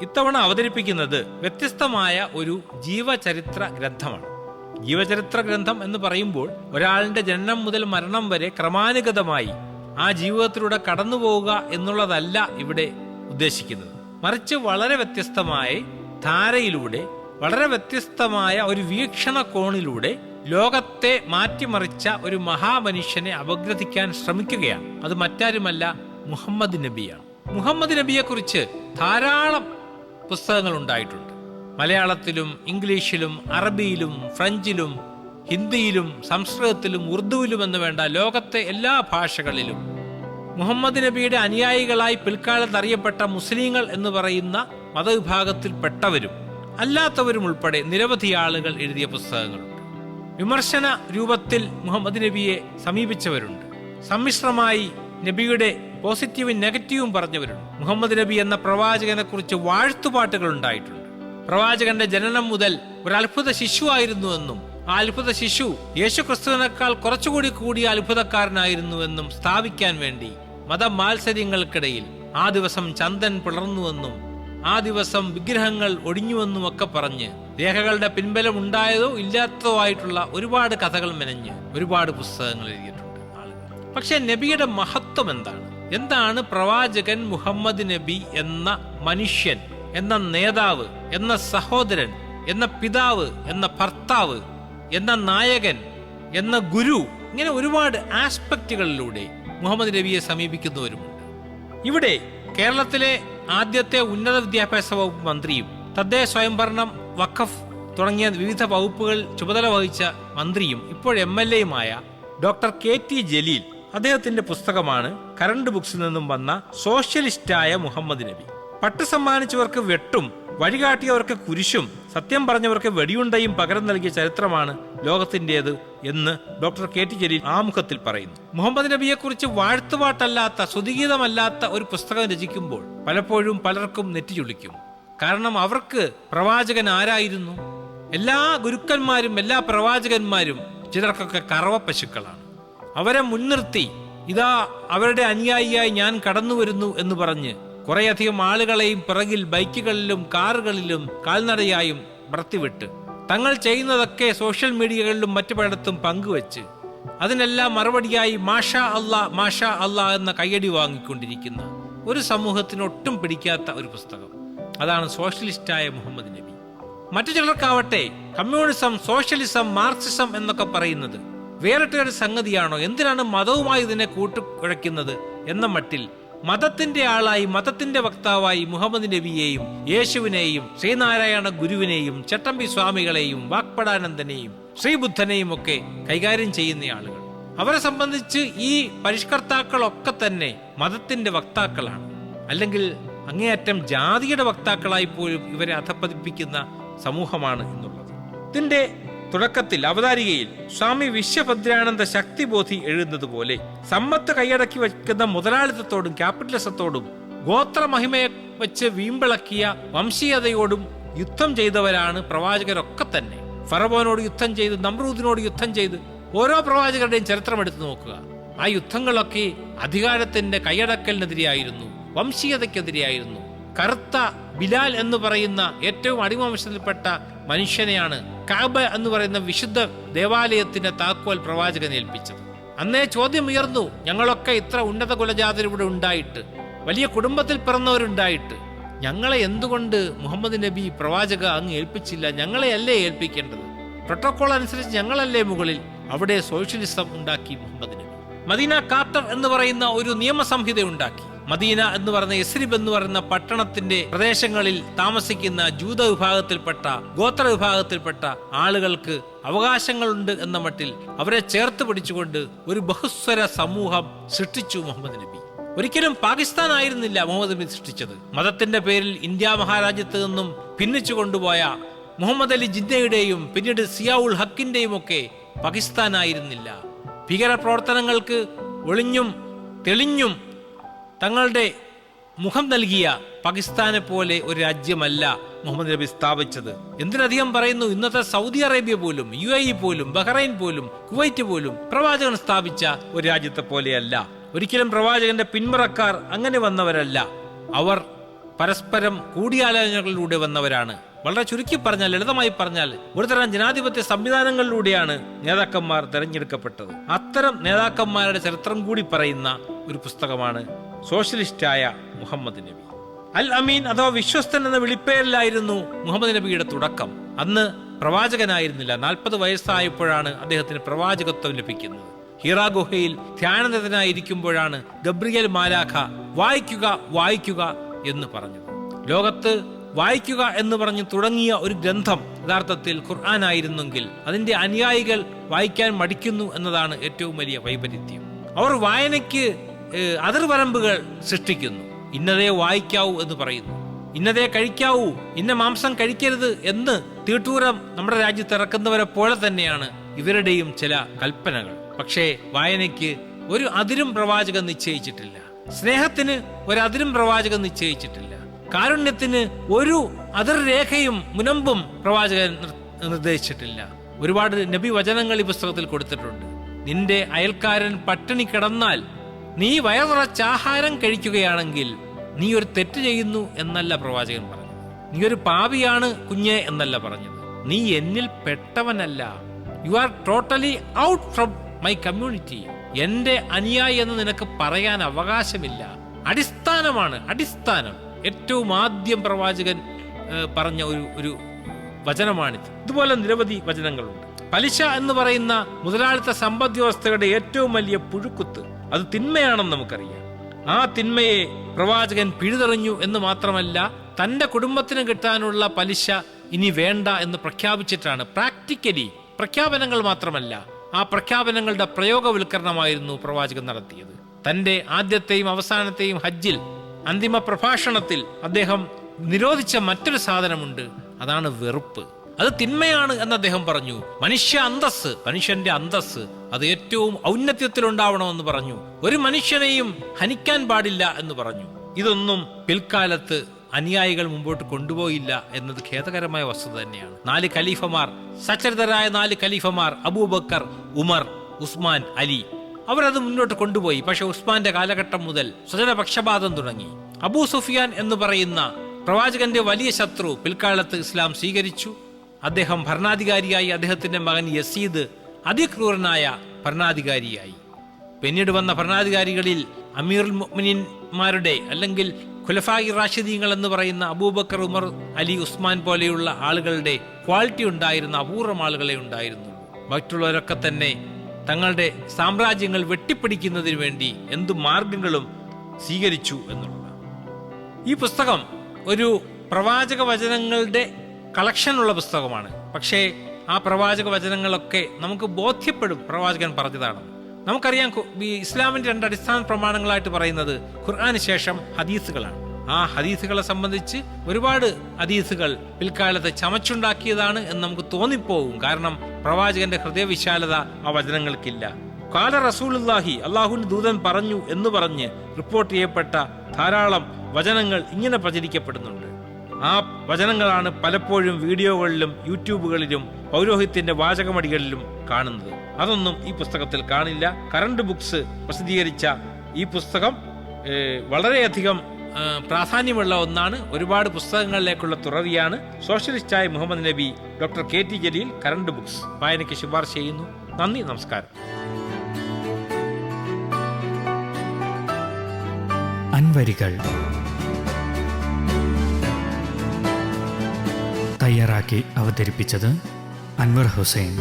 ഇത്തവണ അവതരിപ്പിക്കുന്നത് വ്യത്യസ്തമായ ഒരു ജീവചരിത്ര ഗ്രന്ഥമാണ്. ജീവചരിത്ര ഗ്രന്ഥം എന്ന് പറയുമ്പോൾ ഒരാളിന്റെ ജനനം മുതൽ മരണം വരെ ക്രമാനുഗതമായി ആ ജീവിതത്തിലൂടെ കടന്നു പോവുക എന്നുള്ളതല്ല ഇവിടെ ഉദ്ദേശിക്കുന്നത്. മറിച്ച് വളരെ വ്യത്യസ്തമായ ധാരയിലൂടെ വളരെ വ്യത്യസ്തമായ ഒരു വീക്ഷണകോണിലൂടെ ലോകത്തെ മാറ്റിമറിച്ച ഒരു മഹാമനുഷ്യനെ അപഗ്രഥിക്കാൻ ശ്രമിക്കുകയാണ്. അത് മറ്റാരുമല്ല മുഹമ്മദ് നബിയാണ്. മുഹമ്മദ് നബിയെ കുറിച്ച് ധാരാളം പുസ്തകങ്ങൾ ഉണ്ടായിട്ടുണ്ട് മലയാളത്തിലും ഇംഗ്ലീഷിലും അറബിയിലും ഫ്രഞ്ചിലും ഹിന്ദിയിലും സംസ്കൃതത്തിലും ഉറുദുവിലും എന്ന് വേണ്ട ലോകത്തെ എല്ലാ ഭാഷകളിലും മുഹമ്മദ് നബിയുടെ അനുയായികളായി പിൽക്കാലത്ത് അറിയപ്പെട്ട മുസ്ലിങ്ങൾ എന്ന് പറയുന്ന മതവിഭാഗത്തിൽപ്പെട്ടവരും അല്ലാത്തവരും ഉൾപ്പെടെ നിരവധി ആളുകൾ എഴുതിയ പുസ്തകങ്ങളുണ്ട്. വിമർശന രൂപത്തിൽ മുഹമ്മദ് നബിയെ സമീപിച്ചവരുണ്ട്. സമ്മിശ്രമായി നബിയുടെ പോസിറ്റീവും നെഗറ്റീവും പറഞ്ഞവരുണ്ട് മുഹമ്മദ് നബി എന്ന പ്രവാചകനെ കുറിച്ച് വാഴ്ത്തുപാട്ടുകൾ ഉണ്ടായിട്ടുണ്ട്. പ്രവാചകന്റെ ജനനം മുതൽ ഒരു അത്ഭുത ശിശുവായിരുന്നുവെന്നും ആ അത്ഭുത ശിശു യേശു ക്രിസ്തുവിനേക്കാൾ കുറച്ചുകൂടി കൂടിയ അത്ഭുതക്കാരനായിരുന്നുവെന്നും സ്ഥാപിക്കാൻ വേണ്ടി മതമാത്സര്യങ്ങൾക്കിടയിൽ ആ ദിവസം ചന്ദൻ പിളർന്നുവെന്നും ആ ദിവസം വിഗ്രഹങ്ങൾ ഒടിഞ്ഞുവെന്നും ഒക്കെ പറഞ്ഞ് രേഖകളുടെ പിൻബലം ഉണ്ടായതോ ഇല്ലാത്തതോ ആയിട്ടുള്ള ഒരുപാട് കഥകൾ മെനഞ്ഞ് ഒരുപാട് പുസ്തകങ്ങൾ എഴുതിയിട്ടുണ്ട് പക്ഷെ നബിയുടെ മഹത്വം എന്താണ്? എന്താണ് പ്രവാചകൻ മുഹമ്മദ് നബി എന്ന മനുഷ്യൻ എന്ന നേതാവ് എന്ന സഹോദരൻ എന്ന പിതാവ് എന്ന ഭർത്താവ് എന്ന നായകൻ എന്ന ഗുരു ഇങ്ങനെ ഒരുപാട് ആസ്പെക്റ്റുകളിലൂടെ മുഹമ്മദ് നബിയെ സമീപിക്കുന്നവരുമുണ്ട്. ഇവിടെ കേരളത്തിലെ ആദ്യത്തെ ഉന്നത വിദ്യാഭ്യാസ വകുപ്പ് മന്ത്രിയും തദ്ദേശ സ്വയംഭരണം വഖഫ് തുടങ്ങിയ വിവിധ വകുപ്പുകൾ ചുമതല വഹിച്ച മന്ത്രിയും ഇപ്പോൾ എം എൽ എയുമായ ഡോക്ടർ കെ ടി ജലീൽ അദ്ദേഹത്തിന്റെ പുസ്തകമാണ് കറണ്ട് ബുക്സിൽ നിന്നും വന്ന സോഷ്യലിസ്റ്റായ മുഹമ്മദ് നബി. പട്ട് സമ്മാനിച്ചവർക്ക് വെട്ടും വഴികാട്ടിയവർക്ക് കുരിശും സത്യം പറഞ്ഞവർക്ക് വെടിയുണ്ടയും പകരം നൽകിയ ചരിത്രമാണ് ലോകത്തിന്റേത് എന്ന് ഡോക്ടർ കെ ടി ജലീൽ ആമുഖത്തിൽ പറയുന്നു. മുഹമ്മദ് നബിയെ കുറിച്ച് വാഴ്ത്തുപാട്ടല്ലാത്ത സ്തുതിഗീതമല്ലാത്ത ഒരു പുസ്തകം രചിക്കുമ്പോൾ പലപ്പോഴും പലർക്കും നെറ്റിചുളിക്കും കാരണം അവർക്ക് പ്രവാചകൻ ആരായിരുന്നു? എല്ലാ ഗുരുക്കന്മാരും എല്ലാ പ്രവാചകന്മാരും ചിലർക്കൊക്കെ കറവ പശുക്കളാണ് അവരെ മുൻനിർത്തി ഇതാ അവരുടെ അനുയായിയായി ഞാൻ കടന്നു വരുന്നു എന്ന് പറഞ്ഞ് കുറേയധികം ആളുകളെയും പിറകിൽ ബൈക്കുകളിലും കാറുകളിലും കാൽനടയായും ഭർത്തിവിട്ട് തങ്ങൾ ചെയ്യുന്നതൊക്കെ സോഷ്യൽ മീഡിയകളിലും മറ്റു പലയിടത്തും പങ്കുവച്ച്. അതിനെല്ലാം മറുപടിയായി മാഷാ അള്ളാ മാഷാ അള്ളാ എന്ന കയ്യടി വാങ്ങിക്കൊണ്ടിരിക്കുന്ന ഒരു സമൂഹത്തിന് ഒട്ടും പിടിക്കാത്ത ഒരു പുസ്തകം. അതാണ് സോഷ്യലിസ്റ്റായ മുഹമ്മദ് നബി. മറ്റു ചിലർക്കാവട്ടെ കമ്മ്യൂണിസം സോഷ്യലിസം മാർക്സിസം എന്നൊക്കെ പറയുന്നത് വേറിട്ട ഒരു സംഗതിയാണോ? എന്തിനാണ് മതവുമായി ഇതിനെ കൂട്ടുകുഴയ്ക്കുന്നത് എന്ന മട്ടിൽ മതത്തിന്റെ ആളായി മതത്തിന്റെ വക്താവായി മുഹമ്മദ് നബിയെയും യേശുവിനെയും ശ്രീനാരായണ ഗുരുവിനെയും ചട്ടമ്പി സ്വാമികളെയും വാക്പടാനന്ദനെയും ശ്രീബുദ്ധനെയും ഒക്കെ കൈകാര്യം ചെയ്യുന്ന ആളുകൾ. അവരെ സംബന്ധിച്ച് ഈ പരിഷ്കർത്താക്കളൊക്കെ തന്നെ മതത്തിന്റെ വക്താക്കളാണ്. അല്ലെങ്കിൽ അങ്ങേയറ്റം ജാതിയുടെ വക്താക്കളായി പോലും ഇവരെ അധപ്പതിപ്പിക്കുന്ന സമൂഹമാണ് എന്നുള്ളത്. ഇതിന്റെ തുടക്കത്തിൽ അവതാരികയിൽ സ്വാമി വിശ്വഭദ്രാനന്ദ ശക്തിബോധി എഴുതുന്നത് പോലെ സമ്പത്ത് കൈയടക്കി വയ്ക്കുന്ന മുതലാളിത്തത്തോടും ക്യാപിറ്റലിസത്തോടും ഗോത്രമഹിമയെ വെച്ച് വീമ്പിളക്കിയ വംശീയതയോടും യുദ്ധം ചെയ്തവരാണ് പ്രവാചകരൊക്കെ തന്നെ. ഫറവോനോട് യുദ്ധം ചെയ്ത് നമ്രൂദിനോട് യുദ്ധം ചെയ്ത് ഓരോ പ്രവാചകരുടെയും ചരിത്രം എടുത്തു നോക്കുക. ആ യുദ്ധങ്ങളൊക്കെ അധികാരത്തിന്റെ കൈയടക്കലിനെതിരെയായിരുന്നു വംശീയതയ്ക്കെതിരെയായിരുന്നു. കറുത്ത ബിലാൽ എന്ന് പറയുന്ന ഏറ്റവും അടിമവംശത്തിൽപ്പെട്ട മനുഷ്യനെയാണ് കാബ എന്ന് പറയുന്ന വിശുദ്ധ ദേവാലയത്തിന്റെ താക്കോൽ പ്രവാചകൻ ഏൽപ്പിച്ചത്. അന്നേ ചോദ്യം ഉയർന്നു ഞങ്ങളൊക്കെ ഇത്ര ഉന്നത കുലജാതരിവിടെ ഉണ്ടായിട്ട് വലിയ കുടുംബത്തിൽ പിറന്നവരുണ്ടായിട്ട് ഞങ്ങളെ എന്തുകൊണ്ട് മുഹമ്മദ് നബി പ്രവാചക അങ്ങ് ഏൽപ്പിച്ചില്ല? ഞങ്ങളെ അല്ലേ ഏൽപ്പിക്കേണ്ടത്? പ്രോട്ടോകോൾ അനുസരിച്ച് ഞങ്ങളല്ലേ മുകളിൽ അവിടെ സോഷ്യലിസം ഉണ്ടാക്കി മുഹമ്മദ് നബി. മദീന കാർട്ടർ എന്ന് പറയുന്ന ഒരു നിയമസംഹിത ഉണ്ടാക്കി. മദീന എന്ന് പറയുന്ന എസ്രിബ് എന്ന് പറയുന്ന പട്ടണത്തിന്റെ പ്രദേശങ്ങളിൽ താമസിക്കുന്ന ജൂത വിഭാഗത്തിൽപ്പെട്ട ഗോത്ര വിഭാഗത്തിൽപ്പെട്ട ആളുകൾക്ക് അവകാശങ്ങളുണ്ട് എന്ന മട്ടിൽ അവരെ ചേർത്ത് പിടിച്ചുകൊണ്ട് ഒരു ബഹുസ്വര സമൂഹം സൃഷ്ടിച്ചു മുഹമ്മദ് നബി. ഒരിക്കലും പാകിസ്ഥാൻ ആയിരുന്നില്ല മുഹമ്മദ് നബി സൃഷ്ടിച്ചത്. മതത്തിന്റെ പേരിൽ ഇന്ത്യ മഹാരാജ്യത്ത് നിന്നും ഭിന്നിച്ചു കൊണ്ടുപോയ മുഹമ്മദ് അലി ജിന്നയുടെയും പിന്നീട് സിയാവുൽ ഹക്കിന്റെയും ഒക്കെ പാകിസ്ഥാനായിരുന്നില്ല ഭീകര പ്രവർത്തനങ്ങൾക്ക് ഒളിഞ്ഞും തെളിഞ്ഞും തങ്ങളുടെ മുഖം നൽകിയ പാകിസ്ഥാനെ പോലെ ഒരു രാജ്യമല്ല മുഹമ്മദ് നബി സ്ഥാപിച്ചത്. എന്തിനധികം പറയുന്നു ഇന്നത്തെ സൗദി അറേബ്യ പോലും യു എ പോലും ബഹ്റൈൻ പോലും കുവൈറ്റ് പോലും പ്രവാചകൻ സ്ഥാപിച്ച ഒരു രാജ്യത്തെ പോലെയല്ല. ഒരിക്കലും പ്രവാചകന്റെ പിന്മുറക്കാർ അങ്ങനെ വന്നവരല്ല. അവർ പരസ്പരം കൂടിയാലോചനകളിലൂടെ വന്നവരാണ്. വളരെ ചുരുക്കി പറഞ്ഞാൽ ലളിതമായി പറഞ്ഞാൽ ഒരുതരം ജനാധിപത്യ സംവിധാനങ്ങളിലൂടെയാണ് നേതാക്കന്മാർ തെരഞ്ഞെടുക്കപ്പെട്ടത്. അത്തരം നേതാക്കന്മാരുടെ ചരിത്രം കൂടി പറയുന്ന ഒരു പുസ്തകമാണ് സോഷ്യലിസ്റ്റായ മുഹമ്മദ് നബി. അൽ അമീൻ അഥവാ വിശ്വസ്തൻ എന്ന വിളിപ്പേരിലായിരുന്നു മുഹമ്മദ് നബിയുടെ തുടക്കം. അന്ന് പ്രവാചകനായിരുന്നില്ല. നാൽപ്പത് വയസ്സായപ്പോഴാണ് അദ്ദേഹത്തിന് പ്രവാചകത്വം ലഭിക്കുന്നത്. ഹീറാ ഗുഹയിൽ ധ്യാനനിരതനായിരിക്കുമ്പോഴാണ് ഗബ്രിയൽ മാലാഖ വായിക്കുക വായിക്കുക എന്ന് പറഞ്ഞത്. ലോകത്ത് വായിക്കുക എന്ന് പറഞ്ഞ് തുടങ്ങിയ ഒരു ഗ്രന്ഥം യഥാർത്ഥത്തിൽ ഖുർആൻ ആയിരുന്നെങ്കിൽ അതിന്റെ അനുയായികൾ വായിക്കാൻ മടിക്കുന്നു എന്നതാണ് ഏറ്റവും വലിയ വൈപരീത്യം. അവർ വായനയ്ക്ക് അതിർവരമ്പുകൾ സൃഷ്ടിക്കുന്നു. ഇന്നതേ വായിക്കാവൂ എന്ന് പറയുന്നു. ഇന്നതേ കഴിക്കാവൂ. ഇന്ന മാംസം കഴിക്കരുത് എന്ന് തീട്ടൂരം നമ്മുടെ രാജ്യത്ത് ഇറക്കുന്നവരെ പോലെ തന്നെയാണ് ഇവരുടെയും ചില കൽപ്പനകൾ. പക്ഷേ വായനയ്ക്ക് ഒരു അതിരും പ്രവാചകൻ നിശ്ചയിച്ചിട്ടില്ല. സ്നേഹത്തിന് ഒരു അതിരും പ്രവാചകൻ നിശ്ചയിച്ചിട്ടില്ല. കാരുണ്യത്തിന് ഒരു അതിർരേഖയും മുനമ്പും പ്രവാചകൻ നിർദ്ദേശിച്ചിട്ടില്ല. ഒരുപാട് നബി വചനങ്ങൾ ഈ പുസ്തകത്തിൽ കൊടുത്തിട്ടുണ്ട്. നിന്റെ അയൽക്കാരൻ പട്ടിണി കിടന്നാൽ നീ വയറുറച്ച് ആഹാരം കഴിക്കുകയാണെങ്കിൽ നീ ഒരു തെറ്റ് ചെയ്യുന്നു എന്നല്ല പ്രവാചകൻ പറഞ്ഞു നീ ഒരു പാവിയാണ് കുഞ്ഞെ എന്നല്ല പറഞ്ഞത്. നീ എന്നിൽ പെട്ടവനല്ല. You are totally out from my community എന്റെ അനുയായി എന്ന് നിനക്ക് പറയാൻ അവകാശമില്ല. അടിസ്ഥാനമാണ് അടിസ്ഥാനം. ഏറ്റവും ആദ്യം പ്രവാചകൻ പറഞ്ഞ ഒരു ഒരു വചനമാണിത്. ഇതുപോലെ നിരവധി വചനങ്ങളുണ്ട്. പലിശ എന്ന് പറയുന്ന മുതലാളിത്ത സമ്പദ് വ്യവസ്ഥയുടെ ഏറ്റവും വലിയ പുഴുക്കുത്ത് അത് തിന്മയാണെന്ന് നമുക്കറിയാം. ആ തിന്മയെ പ്രവാചകൻ പിഴുതെറിഞ്ഞു എന്ന് മാത്രമല്ല തന്റെ കുടുംബത്തിന് കിട്ടാനുള്ള പലിശ ഇനി വേണ്ട എന്ന് പ്രഖ്യാപിച്ചിട്ടാണ്. പ്രാക്ടിക്കലി പ്രഖ്യാപനങ്ങൾ മാത്രമല്ല ആ പ്രഖ്യാപനങ്ങളുടെ പ്രയോഗവൽക്കരണമായിരുന്നു പ്രവാചകൻ നടത്തിയത്. തന്റെ ആദ്യത്തെയും അവസാനത്തെയും ഹജ്ജിൽ അന്തിമ പ്രഭാഷണത്തിൽ അദ്ദേഹം നിരോധിച്ച മറ്റൊരു സാധനമുണ്ട്. അതാണ് വെറുപ്പ്. അത് തിന്മയാണ് എന്ന് അദ്ദേഹം പറഞ്ഞു. മനുഷ്യ അന്തസ് മനുഷ്യന്റെ അന്തസ് അത് ഏറ്റവും ഔന്നത്യത്തിലുണ്ടാവണമെന്ന് പറഞ്ഞു. ഒരു മനുഷ്യനെയും ഹനിക്കാൻ പാടില്ല എന്ന് പറഞ്ഞു. ഇതൊന്നും പിൽക്കാലത്ത് അനുയായികൾ മുമ്പോട്ട് കൊണ്ടുപോയില്ല എന്നത് ഖേദകരമായ വസ്തുത തന്നെയാണ്. നാല് ഖലീഫമാർ സച്ചരിതരായ നാല് ഖലീഫമാർ അബൂബക്കർ ഉമർ ഉസ്മാൻ അലി അവരത് മുന്നോട്ട് കൊണ്ടുപോയി. പക്ഷെ ഉസ്മാന്റെ കാലഘട്ടം മുതൽ സ്വജനപക്ഷപാതം തുടങ്ങി. അബൂ സുഫിയാൻ എന്ന് പറയുന്ന പ്രവാചകന്റെ വലിയ ശത്രു പിൽക്കാലത്ത് ഇസ്ലാം സ്വീകരിച്ചു. അദ്ദേഹം ഭരണാധികാരിയായി അദ്ദേഹത്തിന്റെ മകൻ യസീദ് അതിക്രൂരനായ ഭരണാധികാരിയായി. പിന്നീട് വന്ന ഭരണാധികാരികളിൽ അമീറുൽ മുഅ്മിനീന്മാരുടെ അല്ലെങ്കിൽ ഖുലഫായി റാഷിദീങ്ങൾ എന്ന് പറയുന്ന അബൂബക്കർ ഉമർ അലി ഉസ്മാൻ പോലെയുള്ള ആളുകളുടെ ക്വാളിറ്റി ഉണ്ടായിരുന്ന അപൂർവം ആളുകളെ ഉണ്ടായിരുന്നു. മറ്റുള്ളവരൊക്കെ തന്നെ തങ്ങളുടെ സാമ്രാജ്യങ്ങൾ വെട്ടിപ്പിടിക്കുന്നതിന് വേണ്ടി എന്തു മാർഗങ്ങളും സ്വീകരിച്ചു എന്നുള്ളതാണ്. ഈ പുസ്തകം ഒരു പ്രവാചക വചനങ്ങളുടെ കളക്ഷനുള്ള പുസ്തകമാണ്. പക്ഷേ ആ പ്രവാചക വചനങ്ങളൊക്കെ നമുക്ക് ബോധ്യപ്പെടും പ്രവാചകൻ പറഞ്ഞതാണ്. നമുക്കറിയാം ഇസ്ലാമിന്റെ രണ്ട് അടിസ്ഥാന പ്രമാണങ്ങളായിട്ട് പറയുന്നത് ഖുർആാന് ശേഷം ഹദീസുകളാണ്. ആ ഹദീസുകളെ സംബന്ധിച്ച് ഒരുപാട് ഹദീസുകൾ പിൽക്കാലത്ത് ചമച്ചുണ്ടാക്കിയതാണ് എന്ന് നമുക്ക് തോന്നിപ്പോകും. കാരണം പ്രവാചകന്റെ ഹൃദയവിശാലത ആ വചനങ്ങൾക്കില്ല. കാല റസൂലുല്ലാഹി അള്ളാഹുവിന്റെ ദൂതൻ പറഞ്ഞു എന്ന് പറഞ്ഞ് റിപ്പോർട്ട് ചെയ്യപ്പെട്ട ധാരാളം വചനങ്ങൾ ഇങ്ങനെ പ്രചരിക്കപ്പെടുന്നുണ്ട്. ആ വചനങ്ങളാണ് പലപ്പോഴും വീഡിയോകളിലും യൂട്യൂബുകളിലും പൗരോഹിത്യന്റെ വാചകമടികളിലും കാണുന്നത്. അതൊന്നും ഈ പുസ്തകത്തിൽ കാണില്ല. കറണ്ട് ബുക്സ് പ്രസിദ്ധീകരിച്ച ഈ പുസ്തകം വളരെയധികം പ്രാധാന്യമുള്ള ഒന്നാണ്. ഒരുപാട് പുസ്തകങ്ങളിലേക്കുള്ള തുറവിയാണ്. സോഷ്യലിസ്റ്റായ മുഹമ്മദ് നബി doctor K T Jaleel current books വായനയ്ക്ക് ശുപാർശ ചെയ്യുന്നു. നന്ദി നമസ്കാരം. അൻവരികൾ തയ്യാറാക്കി അവതരിപ്പിച്ചത് അൻവർ ഹുസൈൻ.